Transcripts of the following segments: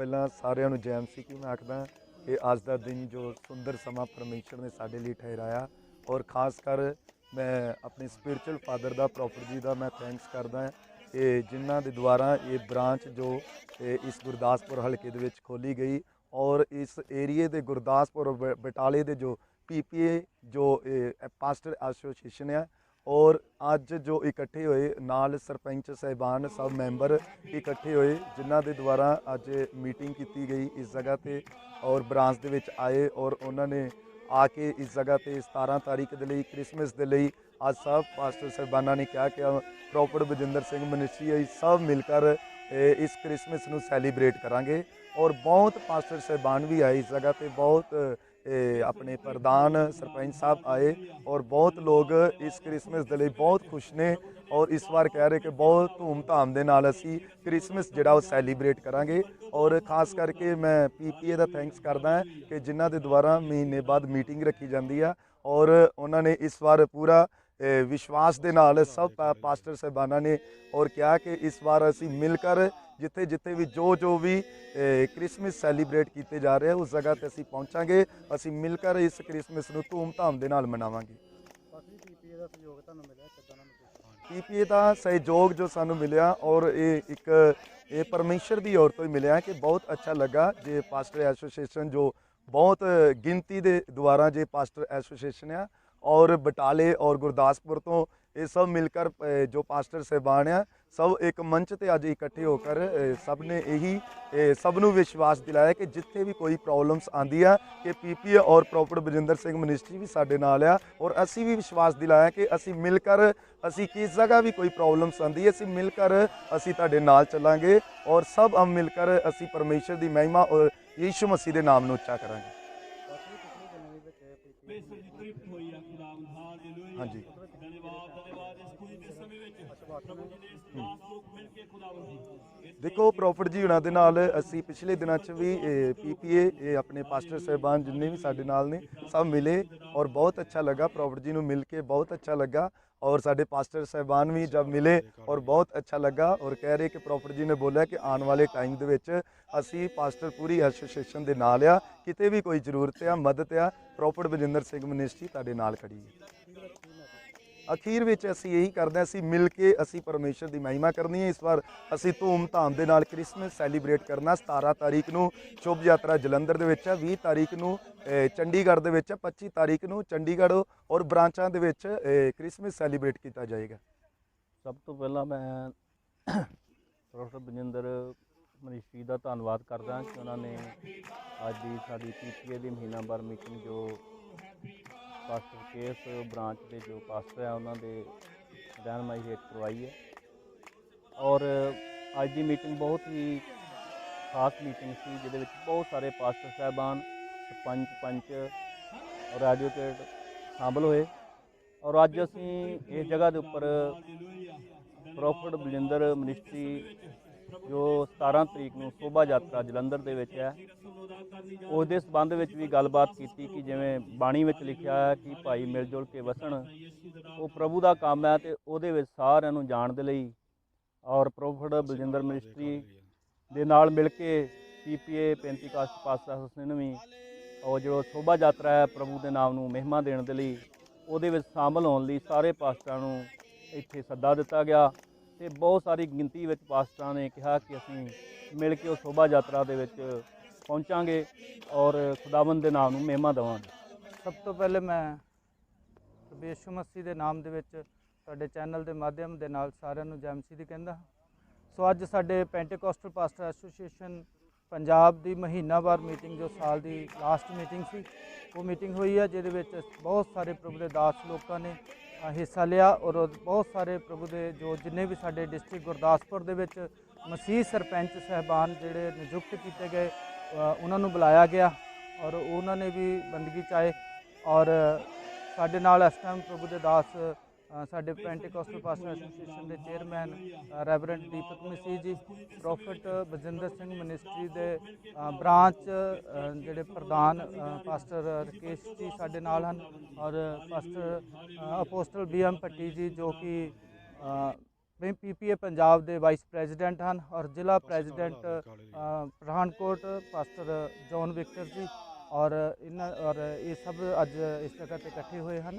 ਪਹਿਲਾਂ ਸਾਰਿਆਂ ਨੂੰ ਜੈਮ ਸੀ ਕਿ ਮੈਂ ਆਖਦਾ ਕਿ ਅੱਜ ਦਾ ਦਿਨ ਜੋ ਸੁੰਦਰ ਸਮਾਂ ਪਰਮੇਸ਼ਰ ਨੇ ਸਾਡੇ ਲਈ ਠਹਿਰਾਇਆ ਔਰ ਖਾਸ ਕਰ ਮੈਂ ਆਪਣੇ ਸਪਿਰਚੁਅਲ ਫਾਦਰ ਦਾ ਪ੍ਰੋਫਟ ਜੀ ਦਾ ਮੈਂ ਥੈਂਕਸ ਕਰਦਾ ਹਾਂ ਕਿ ਜਿਨ੍ਹਾਂ ਦੇ ਦੁਆਰਾ ਇਹ ਬ੍ਰਾਂਚ ਜੋ ਇਸ ਗੁਰਦਾਸਪੁਰ ਹਲਕੇ ਦੇ ਵਿੱਚ ਖੋਲੀ ਗਈ ਔਰ ਇਸ ਏਰੀਏ ਦੇ ਗੁਰਦਾਸਪੁਰ ਬ- ਬਟਾਲੇ ਦੇ ਜੋ ਪੀਪੀਏ ਜੋ ਇਹ ਪਾਸਟਰ ਐਸੋਸੀਏਸ਼ਨ ਹੈ ਔਰ ਅੱਜ ਜੋ ਇਕੱਠੇ ਹੋਏ ਨਾਲ ਸਰਪੰਚ ਸਹਿਬਾਨ ਸਭ ਮੈਂਬਰ ਇਕੱਠੇ ਹੋਏ, ਜਿਨ੍ਹਾਂ ਦੇ ਦੁਆਰਾ ਅੱਜ ਮੀਟਿੰਗ ਕੀਤੀ ਗਈ ਇਸ ਜਗ੍ਹਾ ਤੇ ਔਰ ਬ੍ਰਾਂਚ ਦੇ ਵਿੱਚ ਆਏ ਔਰ ਉਹਨਾਂ ਨੇ ਆ ਕੇ ਇਸ ਜਗ੍ਹਾ ਤੇ 17 ਤਾਰੀਖ ਦੇ ਲਈ, ਕ੍ਰਿਸਮਸ ਦੇ ਲਈ ਅੱਜ ਸਭ ਪਾਸਟਰ ਸਹਿਬਾਨਾਂ ਨੇ ਕਿਹਾ ਕਿ ਪ੍ਰੋਪਰ ਬਜਿੰਦਰ ਸਿੰਘ ਮਨਿਸਟਰੀ ਅਸੀਂ ਸਭ ਮਿਲ ਕਰ ਇਸ ਕ੍ਰਿਸਮਸ ਨੂੰ ਸੈਲੀਬ੍ਰੇਟ ਕਰਾਂਗੇ ਔਰ ਬਹੁਤ ਪਾਸਟਰ ਸਹਿਬਾਨ ਵੀ ਆਏ ਇਸ ਜਗ੍ਹਾ ਤੇ, ਬਹੁਤ ਆਪਣੇ ਪ੍ਰਧਾਨ ਸਰਪੰਚ ਸਾਹਿਬ ਆਏ ਔਰ ਬਹੁਤ ਲੋਕ ਇਸ ਕ੍ਰਿਸਮਸ ਦੇ ਲਈ ਬਹੁਤ ਖੁਸ਼ ਨੇ ਔਰ ਇਸ ਵਾਰ ਕਹਿ ਰਹੇ ਕਿ ਬਹੁਤ ਧੂਮ-ਧਾਮ ਦੇ ਨਾਲ ਅਸੀਂ ਕ੍ਰਿਸਮਸ ਜਿਹੜਾ ਉਹ ਸੈਲੀਬ੍ਰੇਟ ਕਰਾਂਗੇ ਔਰ ਖਾਸ ਕਰਕੇ ਮੈਂ ਪੀਪੀਏ ਦਾ ਥੈਂਕਸ ਕਰਦਾ ਹਾਂ ਕਿ ਜਿਨ੍ਹਾਂ ਦੇ ਦੁਆਰਾ ਮਹੀਨੇ ਬਾਅਦ ਮੀਟਿੰਗ ਰੱਖੀ ਜਾਂਦੀ ਆ ਔਰ ਉਹਨਾਂ ਨੇ ਇਸ ਵਾਰ ਪੂਰਾ ਵਿਸ਼ਵਾਸ ਦੇ ਨਾਲ ਸਭ ਪਾਸਟਰ ਸਹਿਬਾਨਾਂ ਨੇ ਔਰ ਕਿਹਾ ਕਿ ਇਸ ਵਾਰ ਅਸੀਂ ਮਿਲ ਕਰ ਜਿੱਥੇ ਜਿੱਥੇ ਵੀ ਜੋ ਜੋ ਵੀ ਅ, ਕ੍ਰਿਸਮਸ ਸੈਲੀਬ੍ਰੇਟ ਕੀਤੇ ਜਾ ਰਹੇ ਉਸ ਜਗ੍ਹਾ ਤੇ ਅਸੀਂ ਪਹੁੰਚਾਂਗੇ। ਅਸੀਂ ਮਿਲ ਕਰ ਇਸ ਕ੍ਰਿਸਮਸ ਨੂੰ ਧੂਮ-ਧਾਮ ਦੇ ਨਾਲ ਮਨਾਵਾਂਗੇ। ਬਾਕੀ ਪੀਪੀਏ ਦਾ ਸਹਿਯੋਗ ਤੁਹਾਨੂੰ ਮਿਲਿਆ ਕਿੱਦਾਂ ਦਾ ਪੀਪੀਏ ਦਾ ਸਹਿਯੋਗ ਜੋ ਸਾਨੂੰ ਮਿਲਿਆ ਔਰ ਇਹ ਇੱਕ ਇਹ ਪਰਮੇਸ਼ਰ ਦੀ ਔਰ ਤੋਂ ਹੀ ਮਿਲਿਆ ਕਿ ਬਹੁਤ ਅੱਛਾ ਲੱਗਾ ਜੇ ਪਾਸਟਰ ਐਸੋਸੀਏਸ਼ਨ ਜੋ ਬਹੁਤ ਗਿਣਤੀ ਦੇ ਦੁਆਰਾ ਜੇ ਪਾਸਟਰ ਐਸੋਸੀਏਸ਼ਨ ਆ ਔਰ ਬਟਾਲੇ ਔਰ ਗੁਰਦਾਸਪੁਰ ਤੋਂ ਇਹ ਸਭ ਮਿਲ ਕਰ ਜੋ ਪਾਸਟਰ ਸਹਿਬਾਨ ਆ, ਸਭ ਇੱਕ ਮੰਚ ਤੇ ਅੱਜ ਇਕੱਠੇ ਹੋ ਕਰ ਸਭ ਨੇ ਇਹੀ ਸਭ ਨੂੰ ਵਿਸ਼ਵਾਸ ਦਿਲਾਇਆ ਕਿ ਜਿੱਥੇ ਵੀ ਕੋਈ ਪ੍ਰੋਬਲਮਸ ਆਂਦੀ ਆ ਕਿ ਪੀਪੀਏ ਔਰ ਪ੍ਰੋਪਰ ਬਜਿੰਦਰ ਸਿੰਘ ਮਿਨਿਸਟਰੀ ਵੀ ਸਾਡੇ ਨਾਲ ਆ, ਔਰ ਅਸੀਂ ਵੀ ਵਿਸ਼ਵਾਸ ਦਿਲਾਇਆ ਕਿ ਅਸੀਂ ਮਿਲ ਕਰ ਅਸੀਂ ਕਿਸ ਜਗ੍ਹਾ ਵੀ ਕੋਈ ਪ੍ਰੋਬਲਮਸ ਆਂਦੀ ਹੈ, ਅਸੀਂ ਮਿਲ ਕਰ ਅਸੀਂ ਤੁਹਾਡੇ ਨਾਲ ਚੱਲਾਂਗੇ, ਔਰ ਸਭ ਹਮ ਮਿਲ ਕਰ ਅਸੀਂ ਪਰਮੇਸ਼ਰ ਦੀ ਮਹਿਮਾ ਔਰ ਯੀਸ਼ੂ ਮਸੀਹ ਦੇ ਨਾਮ ਨੂੰ ਉੱਚਾ ਕਰਾਂਗੇ ਬਾਕੀ ਪਿਛਲੇ ਦਿਨਾਂ ਦੇ ਵਿੱਚ ਪੀਪੀਏ ਹਾਂਜੀ। ਦੇਖੋ ਪ੍ਰੋਫਟ ਜੀ ਉਹਨਾਂ ਦੇ ਨਾਲ ਅਸੀਂ ਪਿਛਲੇ ਦਿਨਾਂ 'ਚ ਵੀ ਪੀਪੀਏ ਇਹ ਆਪਣੇ ਪਾਸਟਰ ਸਹਿਬਾਨ ਜਿੰਨੇ ਵੀ ਸਾਡੇ ਨਾਲ ਨੇ ਸਭ ਮਿਲੇ ਔਰ ਬਹੁਤ ਅੱਛਾ ਲੱਗਾ ਪ੍ਰੋਫਟ ਜੀ ਨੂੰ ਮਿਲ ਕੇ ਬਹੁਤ ਅੱਛਾ ਲੱਗਾ ਔਰ ਸਾਡੇ ਪਾਸਟਰ ਸਹਿਬਾਨ ਵੀ ਜਦ ਮਿਲੇ ਔਰ ਬਹੁਤ ਅੱਛਾ ਲੱਗਾ ਔਰ ਕਹਿ ਰਹੇ ਕਿ ਪ੍ਰੋਫਟ ਜੀ ਨੇ ਬੋਲਿਆ ਕਿ ਆਉਣ ਵਾਲੇ ਟਾਈਮ ਦੇ ਵਿੱਚ ਅਸੀਂ ਪਾਸਟਰ ਪੂਰੀ ਐਸੋਸੀਏਸ਼ਨ ਦੇ ਨਾਲ ਆ ਕਿਤੇ ਵੀ ਕੋਈ ਜ਼ਰੂਰਤ ਆ ਮਦਦ ਆ ਪ੍ਰੋਫਟ ਬਜਿੰਦਰ ਸਿੰਘ ਮਿਨਿਸਟਰੀ ਤੁਹਾਡੇ ਨਾਲ ਖੜੀ ਹੈ। ਅਖੀਰ ਵਿੱਚ ਅਸੀਂ ਇਹੀ ਕਰਦੇ ਹਾਂ ਅਸੀਂ ਮਿਲ ਕੇ ਅਸੀਂ ਪਰਮੇਸ਼ਰ ਦੀ ਮਹਿਮਾ ਕਰਨੀ ਹੈ। ਇਸ ਵਾਰ ਅਸੀਂ ਧੂਮ-ਧਾਮ ਦੇ ਨਾਲ ਕ੍ਰਿਸਮਸ ਸੈਲੀਬ੍ਰੇਟ ਕਰਨਾ 17 ਤਾਰੀਖ ਨੂੰ। ਸ਼ੁਭ ਯਾਤਰਾ ਜਲੰਧਰ ਦੇ ਵਿੱਚ ਹੈ 20 ਤਾਰੀਖ ਨੂੰ ਚੰਡੀਗੜ੍ਹ ਦੇ ਵਿੱਚ ਹੈ 25 ਤਾਰੀਖ ਨੂੰ ਚੰਡੀਗੜ੍ਹ ਔਰ ਬ੍ਰਾਂਚਾਂ ਦੇ ਵਿੱਚ ਅਹ, ਕ੍ਰਿਸਮਸ ਸੈਲੀਬ੍ਰੇਟ ਕੀਤਾ ਜਾਏਗਾ। ਸਭ ਤੋਂ ਪਹਿਲਾਂ ਮੈਂ ਪ੍ਰੋਫੈਸਰ ਬਜਿੰਦਰ ਮਨੀਸ਼ੀ ਦਾ ਧੰਨਵਾਦ ਕਰਦਾ ਕਿ ਉਹਨਾਂ ਨੇ ਅੱਜ ਦੀ ਸਾਡੀ ਪੀਪੀਏ ਦੀ ਮਹੀਨਾਵਾਰ ਮੀਟਿੰਗ ਜੋ ਪਾਸਟਰ ਕੇਸ ਬ੍ਰਾਂਚ ਦੇ ਜੋ ਪਾਸਟਰ ਹੈ, ਉਹਨਾਂ ਦੇ ਰਹਿਨਮਾਈ ਹੇਠ ਕਰਵਾਈ ਹੈ। ਔਰ ਅੱਜ ਦੀ ਮੀਟਿੰਗ ਬਹੁਤ ਹੀ ਖਾਸ ਮੀਟਿੰਗ ਸੀ, ਜਿਹਦੇ ਵਿੱਚ ਬਹੁਤ ਸਾਰੇ ਪਾਸਟਰ ਸਾਹਿਬਾਨ, ਸਰਪੰਚ, ਪੰਚ ਔਰ ਐਡਵੋਕੇਟ ਸ਼ਾਮਲ ਹੋਏ। ਔਰ ਅੱਜ ਅਸੀਂ ਇਸ ਜਗ੍ਹਾ ਦੇ ਉੱਪਰ ਪ੍ਰੋਫਟ ਬਲਿੰਦਰ ਮਿਨਿਸਟਰੀ ਜੋ 17 ਤਰੀਕ ਨੂੰ ਸ਼ੋਭਾ ਯਾਤਰਾ ਜਲੰਧਰ ਦੇ ਵਿੱਚ ਹੈ ਉਸ ਦੇ ਸੰਬੰਧ ਵਿੱਚ ਵੀ ਗੱਲਬਾਤ ਕੀਤੀ ਕਿ ਜਿਵੇਂ ਬਾਣੀ ਵਿੱਚ ਲਿਖਿਆ ਹੈ ਕਿ ਭਾਈ ਮਿਲ ਜੁਲ ਕੇ ਵਸਣ, ਉਹ ਪ੍ਰਭੂ ਦਾ ਕੰਮ ਹੈ ਤੇ ਉਹਦੇ ਵਿੱਚ ਸਾਰਿਆਂ ਨੂੰ ਜਾਣ ਦੇ ਲਈ ਔਰ ਪ੍ਰੋਫਟ ਬਲਜਿੰਦਰ ਮਿਨਿਸਟਰੀ ਦੇ ਨਾਲ ਮਿਲ ਕੇ ਪੀਪੀਏ 35 ਕਾਸਟ ਪਾਸਾ ਹੁਸਨ ਵੀ ਔਰ ਜੋ ਸ਼ੋਭਾ ਯਾਤਰਾ ਹੈ ਪ੍ਰਭੂ ਦੇ ਨਾਮ ਨੂੰ ਮਹਿਮਾ ਦੇਣ ਦੇ ਲਈ, ਉਹਦੇ ਵਿੱਚ ਸ਼ਾਮਲ ਹੋਣ ਲਈ ਸਾਰੇ ਪਾਸਟਰਾਂ ਨੂੰ ਇੱਥੇ ਸੱਦਾ ਦਿੱਤਾ ਗਿਆ ਤੇ ਬਹੁਤ ਸਾਰੀ ਗਿਣਤੀ ਵਿੱਚ ਪਾਸਟਰਾਂ ਨੇ ਕਿਹਾ ਕਿ ਅਸੀਂ ਮਿਲ ਕੇ ਉਹ ਸ਼ੋਭਾ ਯਾਤਰਾ ਦੇ ਵਿੱਚ ਪਹੁੰਚਾਂਗੇ ਔਰ ਖੁਦਾਵੰਦ ਦੇ ਨਾਮ ਨੂੰ ਮਹਿਮਾ ਦੇਵਾਂਗੇ। ਸਭ ਤੋਂ ਪਹਿਲੇ ਮੈਂ ਪ੍ਰਭੂ ਯਿਸੂ ਮਸੀਹ ਦੇ ਨਾਮ ਦੇ ਵਿੱਚ ਤੁਹਾਡੇ ਚੈਨਲ ਦੇ ਮਾਧਿਅਮ ਦੇ ਨਾਲ ਸਾਰਿਆਂ ਨੂੰ ਜੈ ਮਸੀਹ ਦੀ ਕਹਿੰਦਾ ਸੋ ਅੱਜ ਸਾਡੇ ਪੈਂਟੇਕੋਸਟਲ ਪਾਸਟਰ ਐਸੋਸੀਏਸ਼ਨ ਪੰਜਾਬ ਦੀ ਮਹੀਨਾਵਾਰ ਮੀਟਿੰਗ, ਜੋ ਸਾਲ ਦੀ ਲਾਸਟ ਮੀਟਿੰਗ ਸੀ, ਉਹ ਮੀਟਿੰਗ ਹੋਈ ਹੈ, ਜਿਹਦੇ ਵਿੱਚ ਬਹੁਤ ਸਾਰੇ ਪ੍ਰਭੂ ਦੇ ਦਾਸ ਲੋਕਾਂ ਨੇ ਹਿੱਸਾ ਲਿਆ ਔਰ ਬਹੁਤ ਸਾਰੇ ਪ੍ਰਭੂ ਦੇ ਜੋ ਜਿੰਨੇ ਵੀ ਸਾਡੇ ਡਿਸਟ੍ਰਿਕਟ ਗੁਰਦਾਸਪੁਰ ਦੇ ਵਿੱਚ ਮਸੀਹ ਸਰਪੰਚ ਸਹਿਬਾਨ ਜਿਹੜੇ ਨਿਯੁਕਤ ਕੀਤੇ ਗਏ ਉਹਨਾਂ ਨੂੰ ਬੁਲਾਇਆ ਗਿਆ ਔਰ ਉਹਨਾਂ ਨੇ ਵੀ ਬੰਦਗੀ ਚਾਹੇ ਔਰ ਸਾਡੇ ਨਾਲ ਇਸ ਟਾਈਮ ਪ੍ਰਭੂ ਦੇ ਦਾਸ ਸਾਡੇ ਪੈਂਟੀਕੋਸਟਲ ਪਾਸਟਰ ਐਸੋਸੀਏਸ਼ਨ ਦੇ chairman reverend Deepak Masih ji prophet Bajinder Singh ministry ਦੇ ਬ੍ਰਾਂਚ ਜਿਹੜੇ ਪ੍ਰਧਾਨ ਅ, ਪਾਸਟਰ ਰਕੇਸ਼ ਜੀ ਸਾਡੇ ਨਾਲ ਹਨ ਔਰ pastor uh, apostle BM Bhatti ji ਜੋ ਕਿ ਅ, ਪੀਪੀਏ ਪੰਜਾਬ ਦੇ ਵਾਈਸ ਪ੍ਰੈਜ਼ੀਡੈਂਟ ਹਨ ਔਰ ਜ਼ਿਲ੍ਹਾ president Pathankot pastor John Victor ji ਔਰ ਇਹਨਾਂ ਔਰ ਇਹ ਸਭ ਅੱਜ ਇਸ ਜਗ੍ਹਾ ਤੇ ਇਕੱਠੇ ਹੋਏ ਹਨ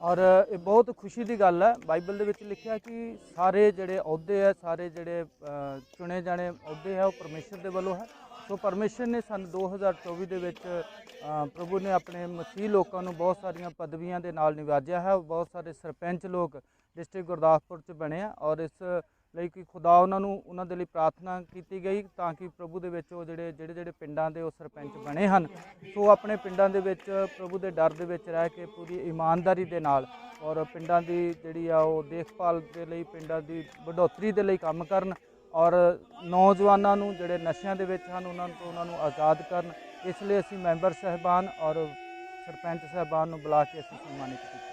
ਔਰ ਇਹ ਬਹੁਤ ਖੁਸ਼ੀ ਦੀ ਗੱਲ ਹੈ। ਬਾਈਬਲ ਦੇ ਵਿੱਚ ਲਿਖਿਆ ਕਿ ਸਾਰੇ ਜਿਹੜੇ ਅਹੁਦੇ ਹੈ ਸਾਰੇ ਜਿਹੜੇ ਚੁਣੇ ਜਾਣੇ ਅਹੁਦੇ ਹੈ ਉਹ ਪਰਮੇਸ਼ਰ ਦੇ ਵੱਲੋਂ ਹੈ। ਸੋ ਪਰਮੇਸ਼ਰ ਨੇ ਸਾਨੂੰ 2024 ਦੇ ਵਿੱਚ ਪ੍ਰਭੂ ਨੇ ਆਪਣੇ ਮਸੀਹ ਲੋਕਾਂ ਨੂੰ ਬਹੁਤ ਸਾਰੀਆਂ ਪਦਵੀਆਂ ਦੇ ਨਾਲ ਨਿਵਾਜਿਆ ਹੈ। ਬਹੁਤ ਸਾਰੇ ਸਰਪੰਚ ਲੋਕ ਡਿਸਟ੍ਰਿਕਟ ਗੁਰਦਾਸਪੁਰ ਚ ਬਣਿਆ ਔਰ ਇਸ ਲਈ ਕਿ ਖੁਦਾ ਉਹਨਾਂ ਨੂੰ, ਉਹਨਾਂ ਦੇ ਲਈ ਪ੍ਰਾਰਥਨਾ ਕੀਤੀ ਗਈ ਤਾਂ ਕਿ ਪ੍ਰਭੂ ਦੇ ਵਿੱਚ ਉਹ ਜਿਹੜੇ ਜਿਹੜੇ ਜਿਹੜੇ ਪਿੰਡਾਂ ਦੇ ਉਹ ਸਰਪੰਚ ਬਣੇ ਹਨ। ਸੋ ਆਪਣੇ ਪਿੰਡਾਂ ਦੇ ਵਿੱਚ ਪ੍ਰਭੂ ਦੇ ਡਰ ਦੇ ਵਿੱਚ ਰਹਿ ਕੇ ਪੂਰੀ ਇਮਾਨਦਾਰੀ ਦੇ ਨਾਲ ਔਰ ਪਿੰਡਾਂ ਦੀ ਜਿਹੜੀ ਆ ਉਹ ਦੇਖਭਾਲ ਦੇ ਲਈ, ਪਿੰਡਾਂ ਦੀ ਵਧੋਤਰੀ ਦੇ ਲਈ ਕੰਮ ਕਰਨ ਔਰ ਨੌਜਵਾਨਾਂ ਨੂੰ ਜਿਹੜੇ ਨਸ਼ਿਆਂ ਦੇ ਵਿੱਚ ਹਨ, ਉਹਨਾਂ ਤੋਂ ਉਹਨਾਂ ਨੂੰ ਆਜ਼ਾਦ ਕਰਨ। ਇਸ ਲਈ ਅਸੀਂ ਮੈਂਬਰ ਸਹਿਬਾਨ ਔਰ ਸਰਪੰਚ ਸਹਿਬਾਨ ਨੂੰ ਬੁਲਾ ਕੇ ਅਸੀਂ ਸਨਮਾਨਿਤ ਕੀਤਾ।